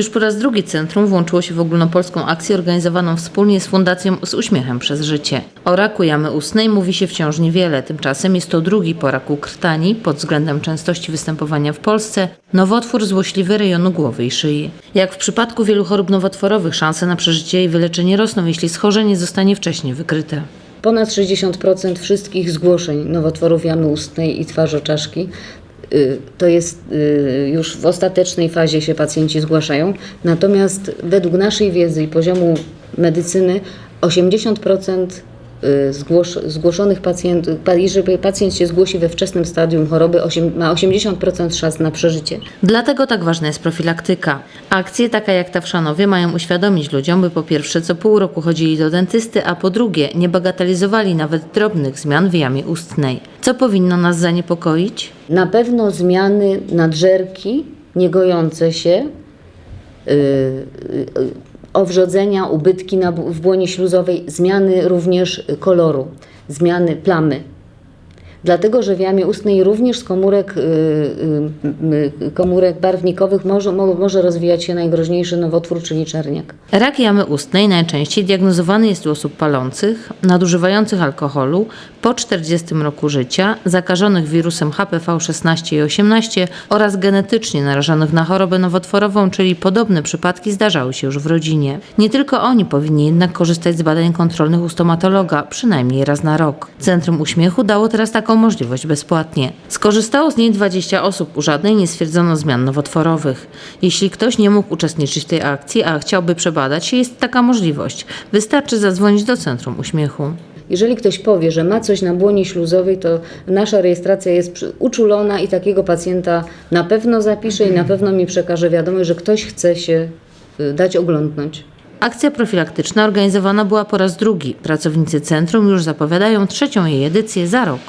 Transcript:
Już po raz drugi centrum włączyło się w ogólnopolską akcję organizowaną wspólnie z Fundacją Z Uśmiechem przez Życie. O raku jamy ustnej mówi się wciąż niewiele, tymczasem jest to drugi po raku krtani pod względem częstości występowania w Polsce nowotwór złośliwy rejonu głowy i szyi. Jak w przypadku wielu chorób nowotworowych, szanse na przeżycie i wyleczenie rosną, jeśli schorzenie zostanie wcześniej wykryte. Ponad 60% wszystkich zgłoszeń nowotworów jamy ustnej i twarzoczaszki to jest y, już w ostatecznej fazie się pacjenci zgłaszają. Natomiast według naszej wiedzy i poziomu medycyny 80% y, zgłosz, zgłoszonych pacjentów, pa- jeżeli pacjent się zgłosi we wczesnym stadium choroby, osiem, ma 80% szans na przeżycie. Dlatego tak ważna jest profilaktyka. Akcje takie jak ta w Szanowie mają uświadomić ludziom, by po pierwsze co pół roku chodzili do dentysty, a po drugie nie bagatelizowali nawet drobnych zmian w jamie ustnej. Co powinno nas zaniepokoić? Na pewno zmiany nadżerki niegojące się, yy, yy, owrzodzenia, ubytki na, w błonie śluzowej, zmiany również koloru, zmiany plamy. Dlatego, że w jamie ustnej również z komórek, yy, yy, komórek barwnikowych może, mo, może rozwijać się najgroźniejszy nowotwór, czyli czerniak. Rak jamy ustnej najczęściej diagnozowany jest u osób palących, nadużywających alkoholu, po 40 roku życia, zakażonych wirusem HPV 16 i 18 oraz genetycznie narażonych na chorobę nowotworową, czyli podobne przypadki zdarzały się już w rodzinie. Nie tylko oni powinni jednak korzystać z badań kontrolnych u stomatologa, przynajmniej raz na rok. Centrum Uśmiechu dało teraz taką możliwość bezpłatnie. Skorzystało z niej 20 osób, u żadnej nie stwierdzono zmian nowotworowych. Jeśli ktoś nie mógł uczestniczyć w tej akcji, a chciałby przebadać się, jest taka możliwość. Wystarczy zadzwonić do Centrum Uśmiechu. Jeżeli ktoś powie, że ma coś na błonie śluzowej, to nasza rejestracja jest uczulona i takiego pacjenta na pewno zapisze i na pewno mi przekaże wiadomość, że ktoś chce się y, dać oglądnąć. Akcja profilaktyczna organizowana była po raz drugi. Pracownicy centrum już zapowiadają trzecią jej edycję za rok.